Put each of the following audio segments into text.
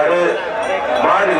வருமாறு மாடு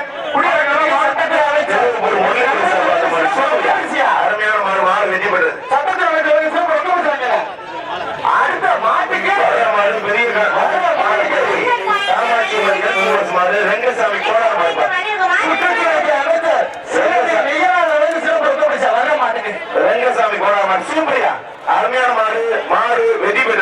மாடு வெடிவிட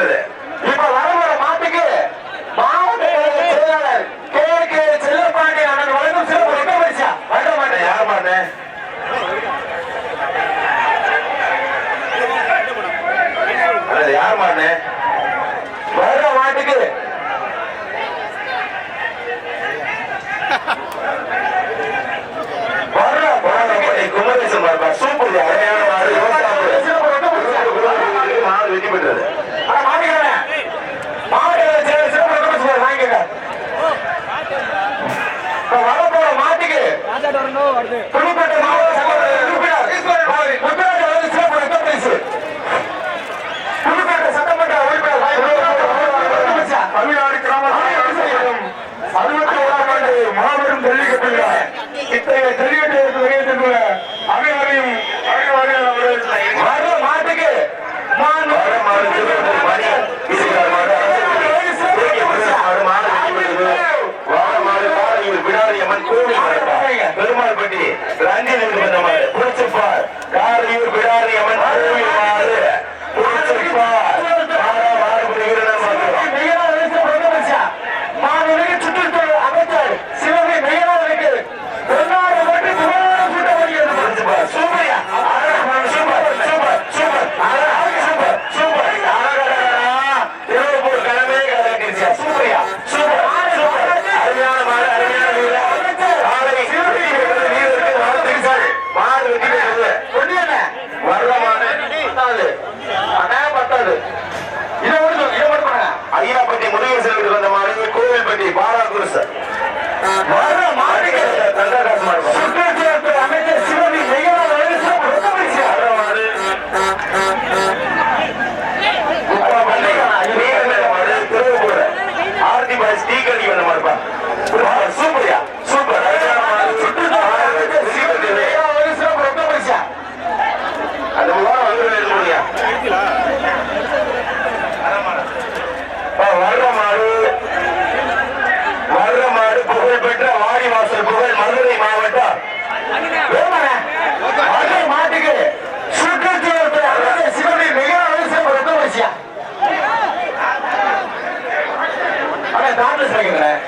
காங்கிரஸ் கேட்கிறேன்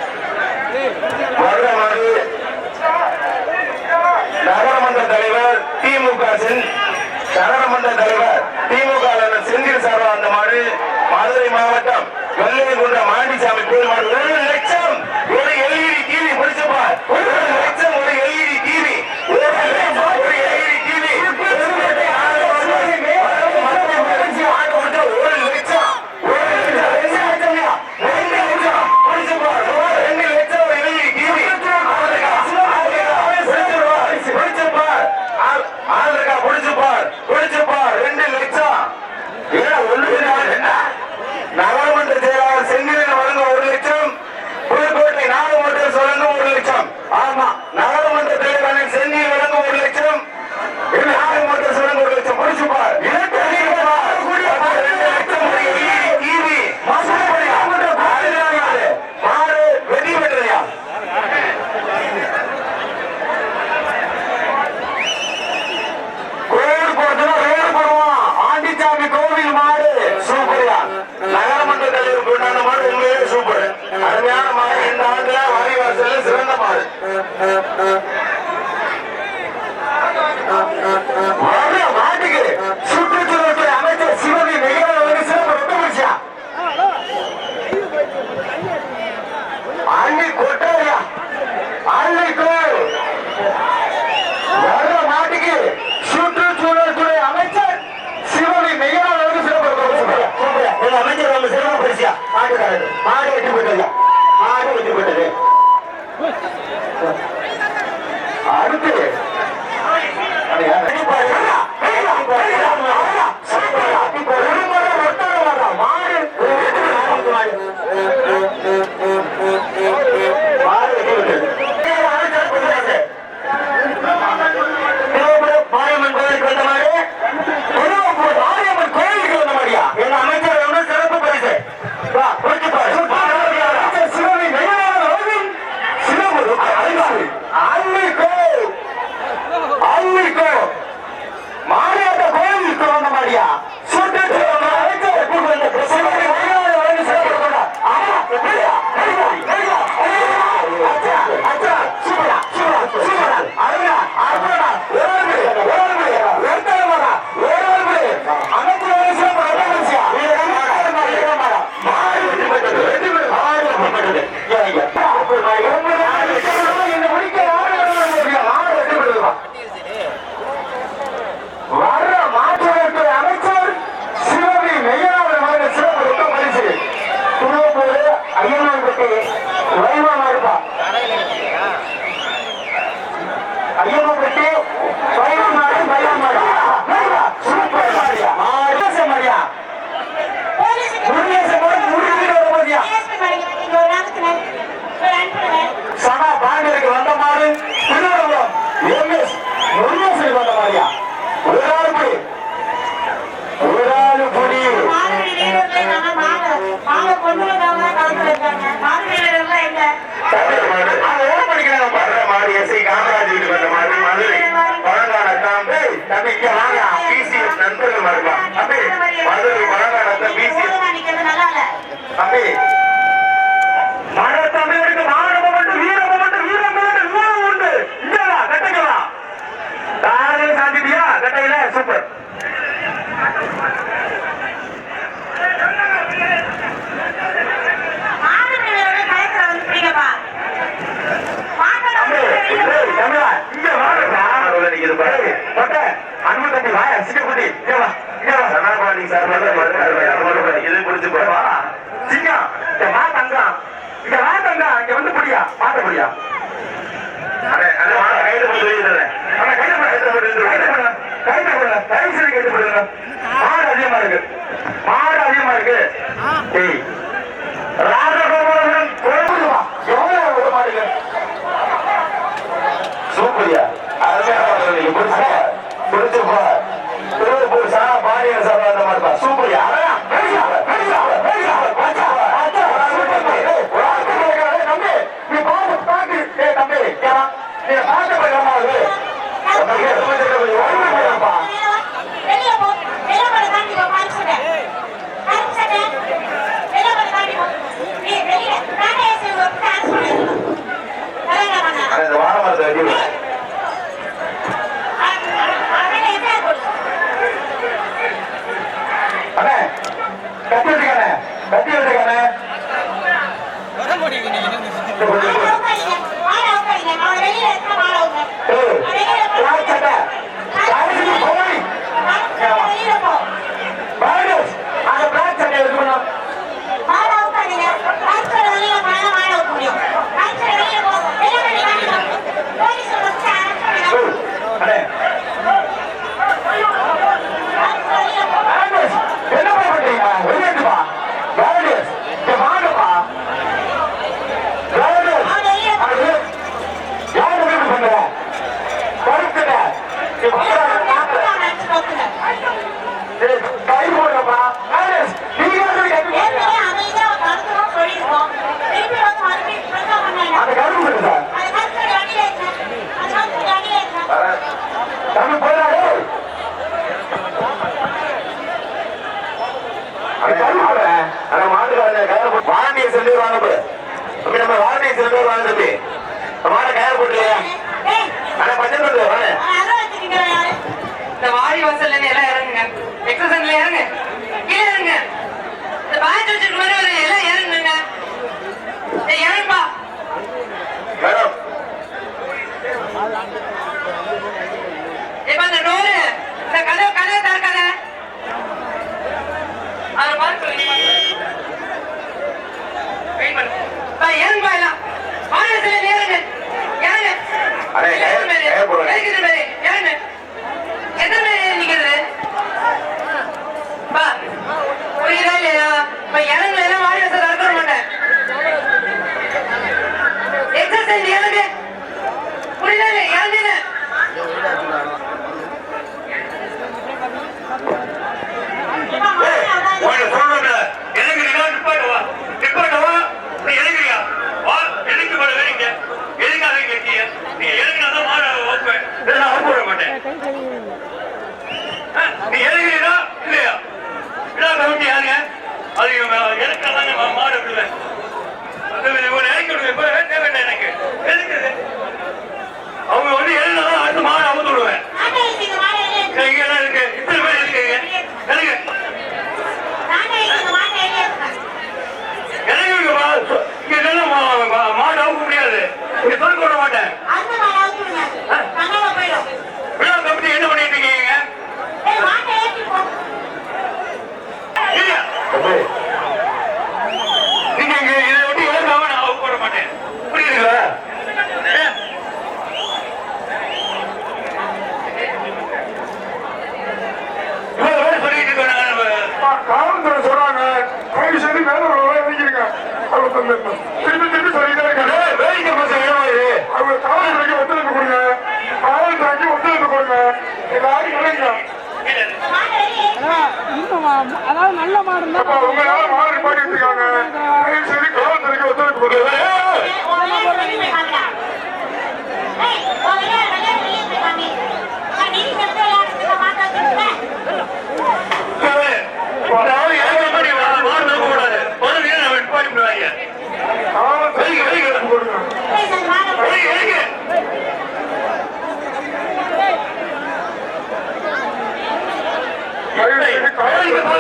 வருடமாறு நகரமன்ற தலைவர் திமுக நகரமன்ற தலைவர் திமுக செந்தில் சார்பாக அந்த மாடு மதுரை மாவட்டம் வெள்ளையகுண்ட மாண்டிசாமி பெருமாள் எனக்கெல்லாம் நான் மாடு விடுவேன். இறக்கி விடுவேன். இப்போ தேவையில்லை எனக்கு. அவங்க வந்து எழுதான் அடுத்த மாடு அமுத்து இத்தனை பேர் இருக்கீங்க. எனக்கு காவல்துறைக்கு ஒத்துழைப்பு கொடுங்க. காவல்துறைக்கு ஒத்துழைப்பு கொடுங்க. எல்லாரும் அதாவது நல்ல மாடு தான்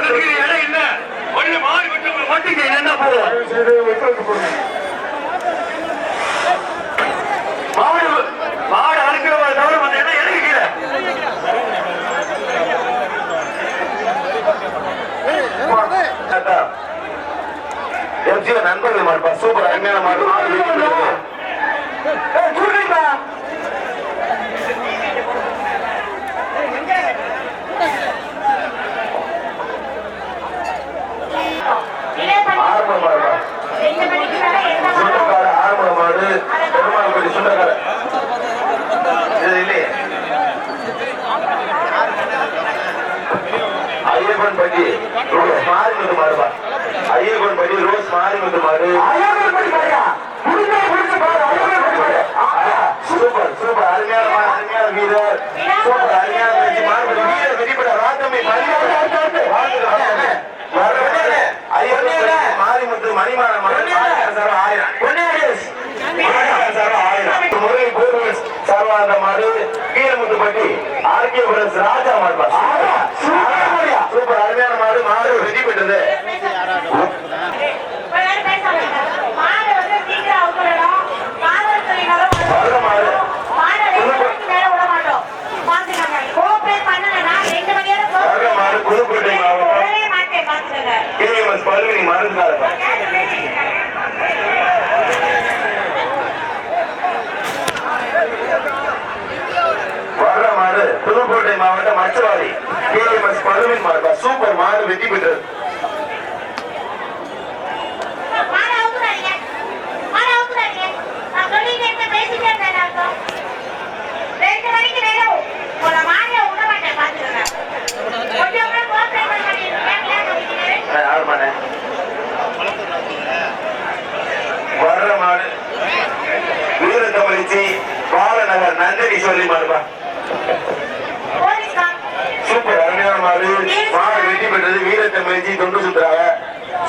அதற்கு இடம் இல்ல ஒண்ணு மாறி விட்டு மட்டும் என்ன போவோம்? மாடு மாடு அறுக்கிறவங்க தவிர மற்ற இடம் எடுக்கல எம்ஜிஆர் நண்பர்கள் மாடுப்பா சூப்பர் அருமையான மாடு.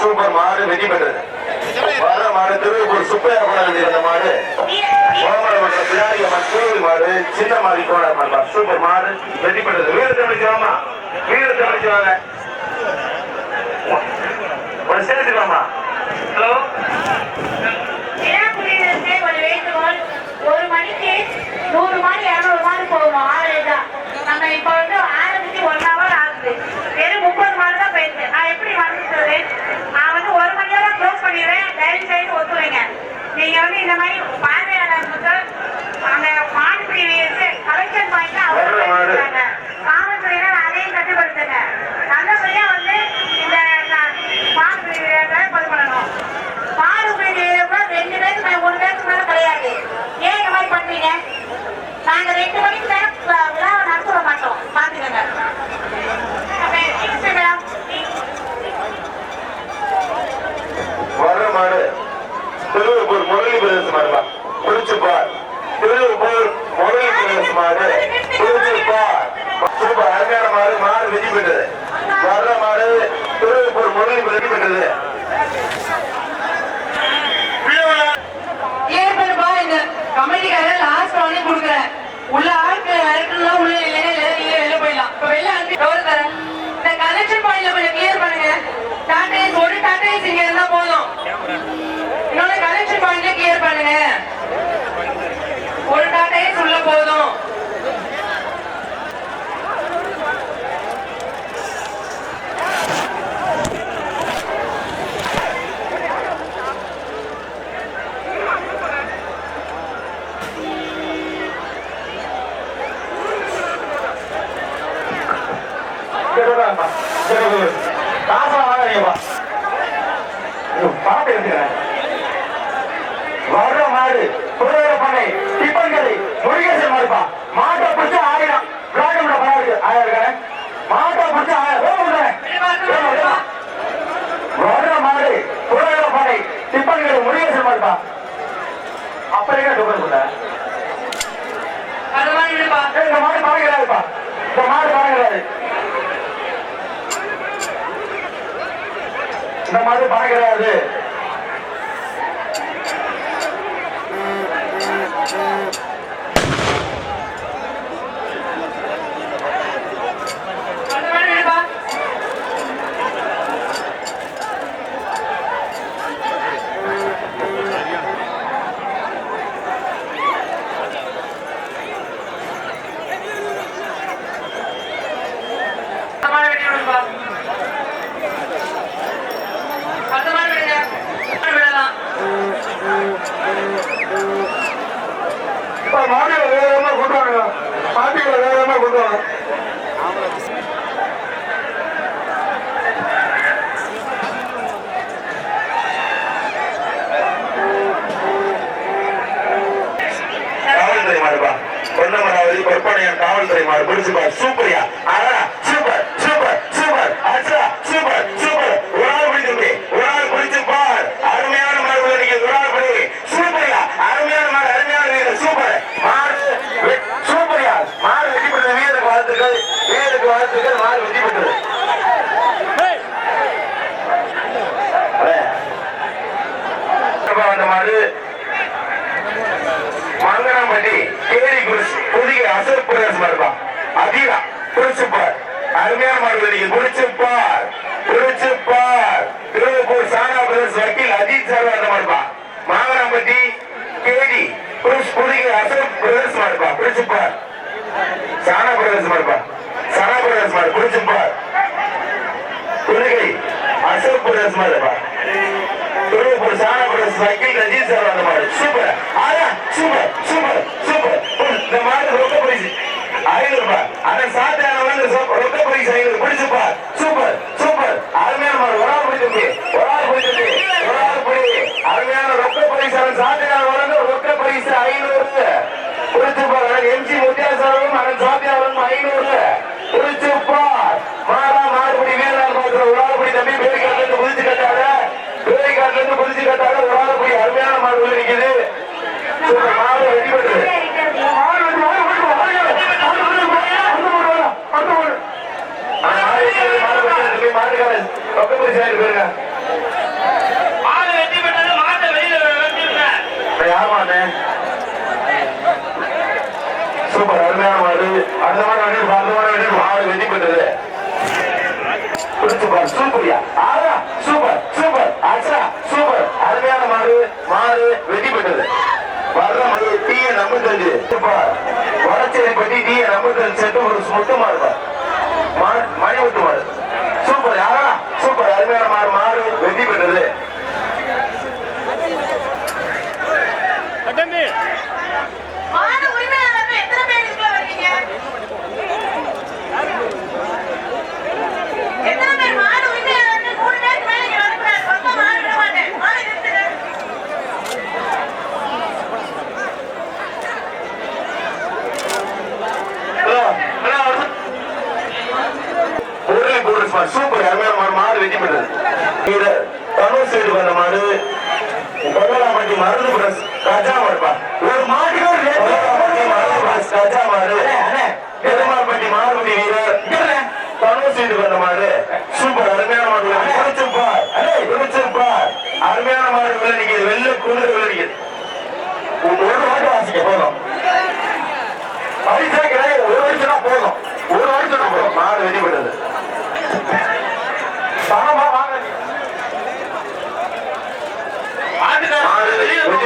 சூப்பர் மாடு வெற்றி பெற்றது. வர மாடு திருப்பூர் சுப்பையா குழந்தை அந்த மாடு. கோமரமன்ற பிள்ளாரி அம்மன் கோவில் மாடு சின்ன மாடி கோமரமன் சூப்பர் மாடு வெற்றி பெற்றது. வீடு தமிழ்ச்சிக்கலாமா வீடு தமிழ்ச்சிவாங்க ஒரு சேர்த்துக்கலாமா ஹலோ. ஒரு மணிக்கு நூறு மாடு இரநூறு மாடு போகும் ஆறு தான் நம்ம இப்போ வந்து ஆரம்பிச்சு ஒன் ஹவர் ஆகுது. வெறும் முப்பது மாடு தான் போயிருந்தேன். நான் எப்படி மறந்துட்டு க்ளோஸ் பண்ணிடுறேன். தயவு செய்து ஒத்துவைங்க நீங்க வந்து இந்த மாதிரி பார்வையாளர்களுக்கு அங்க மாடுபிடி வச்சு கலெக்ஷன் பாயிண்ட் அவரும் காவல்துறையினர் அதையும் கட்டுப்படுத்துங்க. நல்லபடியா வந்து இந்த மாடுபிடி கொண்டு பண்ணணும் மாடுபிடி கூட ரெண்டு பேருக்கு மேல ஒரு பேருக்கு மேல கிடையாது. ஏன் இந்த மாதிரி பண்றீங்க? நாங்க ரெண்டு மணிக்கு விழா இருபதாயிரம் காசா வாங்கப்பா பாட்டு எடுத்துக்கிறேன். வர்ற மாடு ஆயிரம். விளையாட்டு பண்ண இருக்கு. ஆயிரம் இருக்காரு மாடு புதுவர பண்ணை டிபன் கடை முருகேசன் மாடுப்பா அப்புறம் என்ன டிபன் இந்த மாதிரி பாருங்க இந்த மாதிரி பணம் கிடையாது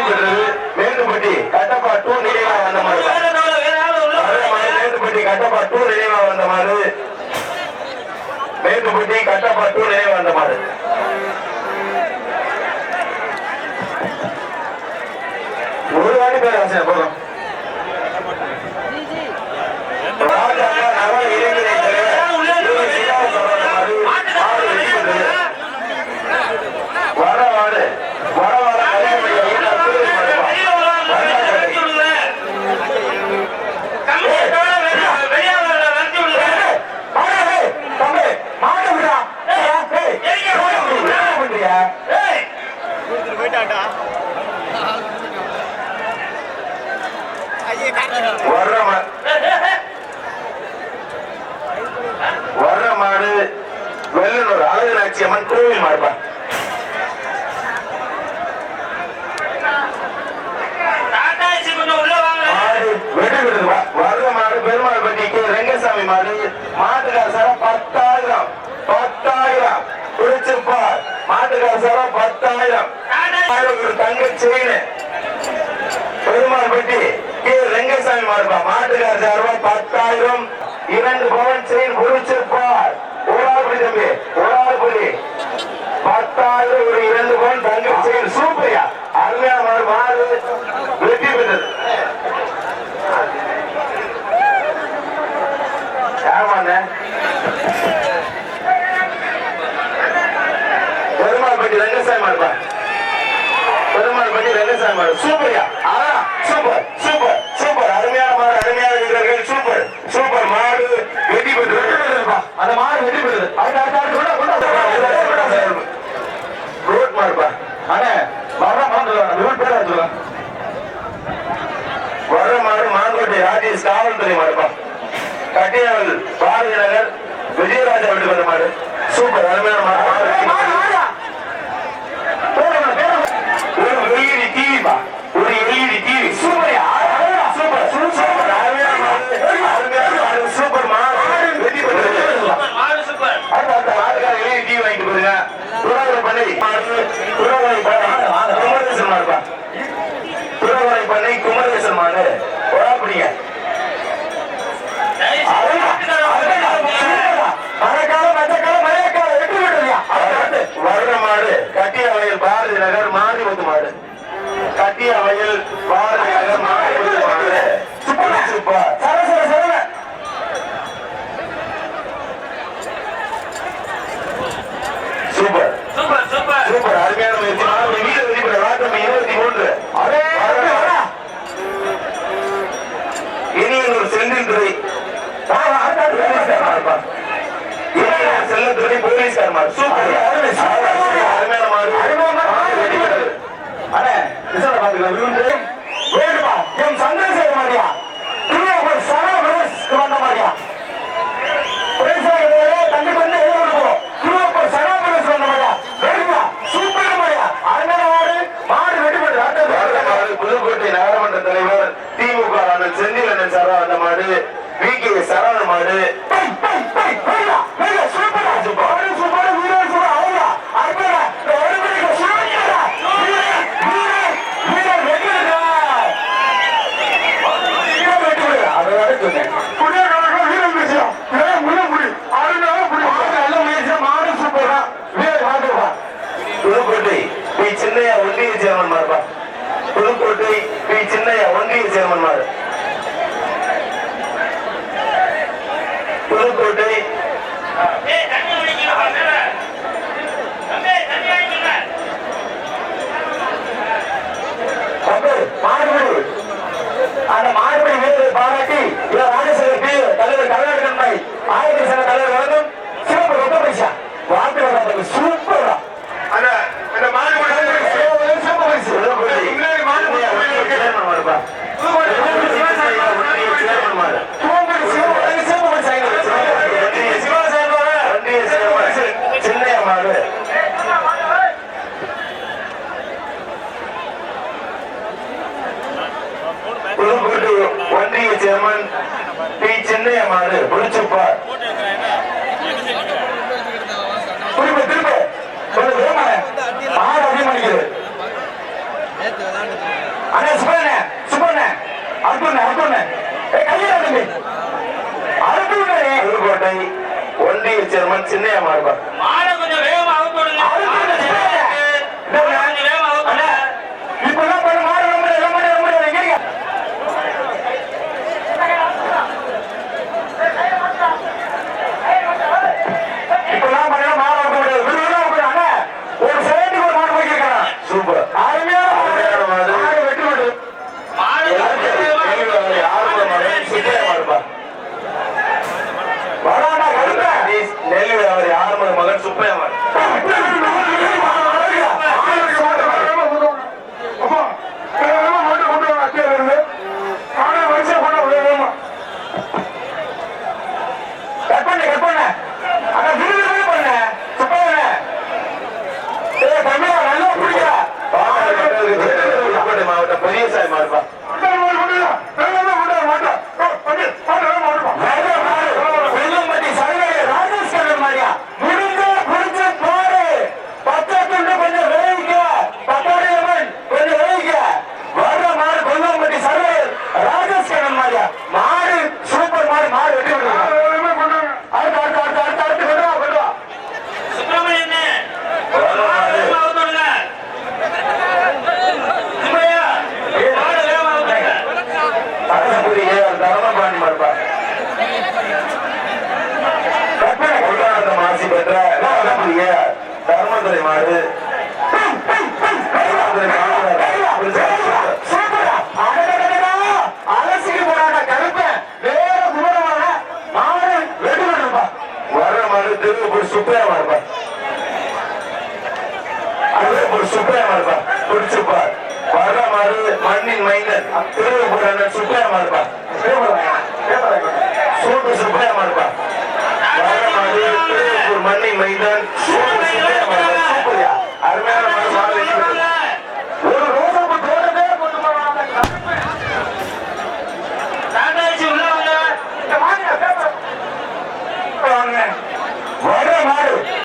நடைபெற்றது மேட்டுப்பட்டி கட்டப்பா டூ நினைவா வந்த மாதிரி மேட்டுப்பட்டி கட்டப்பா டூ நினைவா வந்த மாதிரி மேட்டுப்பட்டி கட்டப்பா டூ நினைவா வந்த மாதிரி ஒரு வாட்டி பேர் ஆசை போதும். அழகநாச்சி அம்மன் கோவில் பெறுதுப்பா வர்ற மாடு பெருமாள் பட்டிக்கு ரெங்கசாமி மாடு மாட்டுக்கார சாரம் பத்தாயிரம் பத்தாயிரம் பிடிச்சிருப்பார் மாட்டுக்கார சாரம் பத்தாயிரம் ஒரு தங்க செயின் பெருமாள் பட்டி கே ரெங்கசாமி பத்தாயிரம் இரண்டு பவன் செயின் தம்பி ஒரு பத்தாவது ஒரு இரண்டு பவுன் தங்க செயின் சூப்பரியா. அருமையான மாறு மாடு வெற்றி பெற்றது. ஆமாண்ண பெருமாள் பட்டி ரங்கசாமி மாடுப்பா பெருமாள் பட்டி ரங்கசாமி மாடு. சூப்பர்யா அதான் சூப்பர் சூப்பர் சூப்பர் அருமையான மாடு அருமையான வீரர்கள் சூப்பர் சூப்பர் மாடு வெற்றி பெற்று வெற்றி பெற்றதுப்பா அந்த மாடு வெற்றி பெற்றது அடுத்த அடுத்த அடுத்த விட, விட, விட, விட, விட. ரோட் மாடுப்பா அண்ணே வர மாடு ரோட் பேர் வச்சுக்கலாம் வர மாடு மாங்கோட்டை ராஜேஷ் காவல்துறை மாடுப்பா கட்டியாவல் பாரதி நகர் விஜயராஜா வீட்டுக்கு வந்த மாடு சூப்பர் அருமையான மாடு மாடு வெற்றி பெற்றது. ஒரு எல்இடி டிவி பா ஒரு LED TV super super super அருமையான மாடு அருமையான மாடு சூப்பர் மாடு வெற்றி பெற்றது அடுத்த அடுத்த மாடுக்கார எல்இடி டிவி வாங்கிட்டு போடுங்க துறவரை பண்ணை மாடு துறவரை பண்ணை குமரேசன் மாடுப்பா துறவரை பண்ணை குமரேசன் மாடு ஒரா பிடிங்க வர்ற மாடு கட்டிய வயல் பாரதி நகர் மாரிமுத்து மாடு கட்டிய வயல் பாரதி நகர் மாரிமுத்து மாடு சூப்பர். Super super. சூப்பர். அருமையான முயற்சி. வீடு வெளிப்பட இருபத்தி மூன்று. செல்லத்துறை சூப்பர். அருமையான மாடு மாடு வெற்றி பெற்றது. அண்ணே, ரிசல்ட் பாத்துக்கலாம். இவன் பேரு வேணுமா? எம் சந்திரசேகர் மாதிரியா? திருவள்ளுவர் சரவணஸ் வந்த மாதிரியா? பிரேசகர்களே, கண்டிப்பா கொடுப்போம். வந்த மாதிரியா? சூப்பர் மாதிரியா? மாடு, புதுக்கோட்டை நகரமன்ற தலைவர் திமுக செந்தில் அண்ணன் சாரா அந்த மாடு வி கே சரவண மாடு